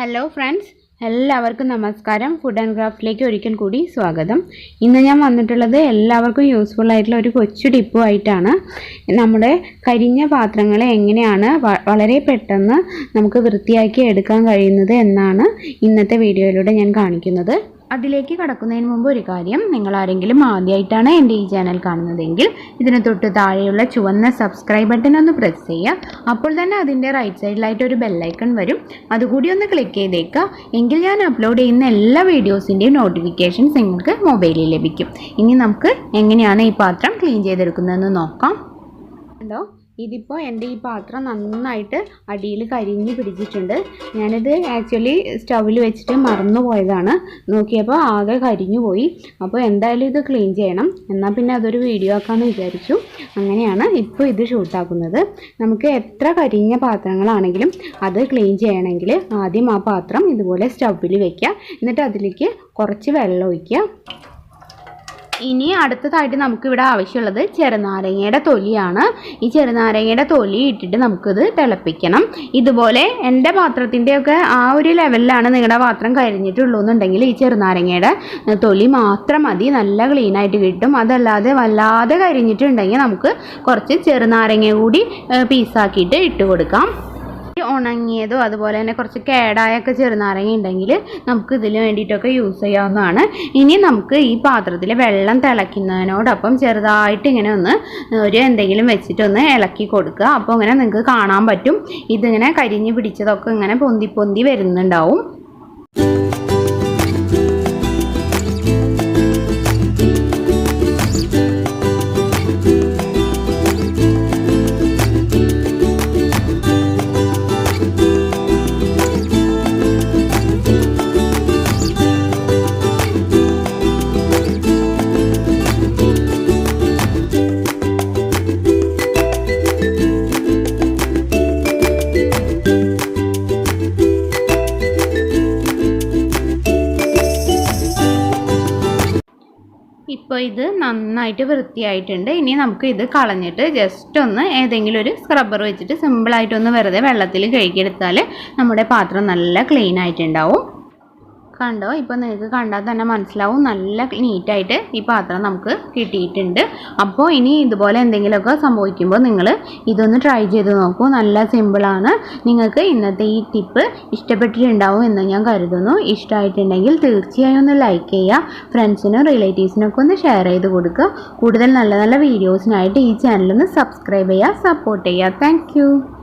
Hello friends എല്ലാവർക്കും നമസ്കാരം. Food and ക്രാഫ്റ്റിലേക്ക് ഒരിക്കൽ കൂടി സ്വാഗതം. ഇന്ന് ഞാൻ വന്നിട്ടുള്ളത് എല്ലാവർക്കും യൂസ്ഫുൾ ആയിട്ടുള്ള ഒരു കൊച്ചു ടിപ്പുമായിട്ടാണ് നമ്മുടെ കരിഞ്ഞ പാത്രങ്ങളെ എങ്ങനെയാണ് വളരെ പെട്ടെന്ന് നമുക്ക് വൃത്തിയാക്കി എടുക്കാൻ കഴിയുന്നത് എന്നാണ് ഇന്നത്തെ വീഡിയോയിലൂടെ ഞാൻ കാണിക്കുന്നത്. അതിലേക്ക് കടക്കുന്നതിന് മുമ്പ് ഒരു കാര്യം നിങ്ങൾ ആരെങ്കിലും ആദ്യമായിട്ടാണ് എന്റെ ഈ ചാനൽ കാണുന്നതെങ്കിൽ ഇതിന് തൊട്ട് താഴെയുള്ള ചുവന്ന സബ്സ്ക്രൈബ് ബട്ടൺ ഒന്ന് പ്രസ് ചെയ്യുക. അപ്പോൾ തന്നെ അതിന്റെ റൈറ്റ് സൈഡിലായിട്ട് ഒരു ബെല്ലൈക്കൺ വരും. അതുകൂടി ഒന്ന് ക്ലിക്ക് ചെയ്തേക്കുക. എങ്കിൽ ഞാൻ അപ്ലോഡ് ചെയ്യുന്ന എല്ലാ വീഡിയോസിന്റെയും നോട്ടിഫിക്കേഷൻസ് നിങ്ങൾക്ക് മൊബൈലിൽ ലഭിക്കും. ഇനി നമുക്ക് എങ്ങനെയാണ് ഈ പാത്രം ക്ലീൻ ചെയ്തെടുക്കുന്നതെന്ന് നോക്കാം. ഉണ്ടോ? ഇതിപ്പോൾ എന്റെ ഈ പാത്രം നന്നായിട്ട് അടിയിൽ കരിഞ്ഞു പിടിച്ചിട്ടുണ്ട്. ഞാനിത് ആക്ച്വലി സ്റ്റൗവിൽ വെച്ചിട്ട് മറന്നു പോയതാണ്. നോക്കിയപ്പോൾ ആകെ കരിഞ്ഞു പോയി. അപ്പോൾ എന്തായാലും ഇത് ക്ലീൻ ചെയ്യണം. എന്നാൽ പിന്നെ അതൊരു വീഡിയോ ആക്കാമെന്ന് വിചാരിച്ചു. അങ്ങനെയാണ് ഇപ്പോൾ ഇത് ഷൂട്ടാക്കുന്നത്. നമുക്ക് എത്ര കരിഞ്ഞ പാത്രങ്ങളാണെങ്കിലും അത് ക്ലീൻ ചെയ്യണമെങ്കിൽ ആദ്യം ആ പാത്രം ഇതുപോലെ സ്റ്റൗവിൽ വയ്ക്കുക എന്നിട്ട് അതിലേക്ക് കുറച്ച് വെള്ളം ഒഴിക്കുക. ഇനി അടുത്തതായിട്ട് നമുക്കിവിടെ ആവശ്യമുള്ളത് ചെറുനാരങ്ങയുടെ തൊലിയാണ്. ഈ ചെറുനാരങ്ങയുടെ തൊലി ഇട്ടിട്ട് നമുക്കിത് തിളപ്പിക്കണം. ഇതുപോലെ എന്റെ പാത്രത്തിന്റെയൊക്കെ ആ ഒരു ലെവലിലാണ് നിങ്ങളുടെ പാത്രം കരിഞ്ഞിട്ടുള്ളൂ എന്നുണ്ടെങ്കിൽ ഈ ചെറുനാരങ്ങയുടെ തൊലി മാത്രം മതി. നല്ല ക്ലീനായിട്ട് കിട്ടും. അതല്ലാതെ വല്ലാതെ കരിഞ്ഞിട്ടുണ്ടെങ്കിൽ നമുക്ക് കുറച്ച് ചെറുനാരങ്ങ കൂടി പീസാക്കിയിട്ട് ഇട്ട് കൊടുക്കാം. ഉണങ്ങിയതോ അതുപോലെ തന്നെ കുറച്ച് കേടായൊക്കെ ചെറുനാരങ്ങ ഉണ്ടെങ്കിൽ നമുക്ക് ഇതിന് വേണ്ടിയിട്ടൊക്കെ യൂസ് ചെയ്യാവുന്നതാണ്. ഇനി നമുക്ക് ഈ പാത്രത്തിൽ വെള്ളം തിളയ്ക്കുന്നതിനോടൊപ്പം ചെറുതായിട്ട് ഇങ്ങനെ ഒന്ന് ഒരു എന്തെങ്കിലും വെച്ചിട്ടൊന്ന് ഇളക്കി കൊടുക്കുക. അപ്പോൾ ഇങ്ങനെ നിങ്ങൾക്ക് കാണാൻ പറ്റും. ഇതിങ്ങനെ കരിഞ്ഞ് പിടിച്ചതൊക്കെ ഇങ്ങനെ പൊന്തി പൊന്തി വരുന്നുണ്ടാവും. ഇപ്പോൾ ഇത് നന്നായിട്ട് വൃത്തിയായിട്ടുണ്ട്. ഇനി നമുക്ക് ഇത് കളഞ്ഞിട്ട് ജസ്റ്റ് ഒന്ന് ഏതെങ്കിലും ഒരു സ്ക്രബ്ബർ വെച്ചിട്ട് സിമ്പിളായിട്ടൊന്ന് വെറുതെ വെള്ളത്തിൽ കഴുകിയെടുത്താൽ നമ്മുടെ പാത്രം നല്ല ക്ലീൻ ആയിട്ടുണ്ടാവും. കണ്ടോ? ഇപ്പോൾ നിങ്ങൾക്ക് കണ്ടാൽ തന്നെ മനസ്സിലാവും. നല്ല നീറ്റായിട്ട് ഈ പാത്രം നമുക്ക് കിട്ടിയിട്ടുണ്ട്. അപ്പോൾ ഇനി ഇതുപോലെ എന്തെങ്കിലുമൊക്കെ സംഭവിക്കുമ്പോൾ നിങ്ങൾ ഇതൊന്ന് ട്രൈ ചെയ്ത് നോക്കൂ. നല്ല സിമ്പിളാണ് നിങ്ങൾക്ക് ഇന്നത്തെ ഈ ടിപ്പ് ഇഷ്ടപ്പെട്ടിട്ടുണ്ടാവും എന്ന് ഞാൻ കരുതുന്നു. ഇഷ്ടമായിട്ടുണ്ടെങ്കിൽ തീർച്ചയായും ഒന്ന് ലൈക്ക് ചെയ്യുക. ഫ്രണ്ട്സിനും റിലേറ്റീവ്സിനൊക്കെ ഒന്ന് ഷെയർ ചെയ്ത് കൊടുക്കുക. കൂടുതൽ നല്ല നല്ല വീഡിയോസിനായിട്ട് ഈ ചാനലൊന്ന് സബ്സ്ക്രൈബ് ചെയ്യുക സപ്പോർട്ട് ചെയ്യുക. താങ്ക്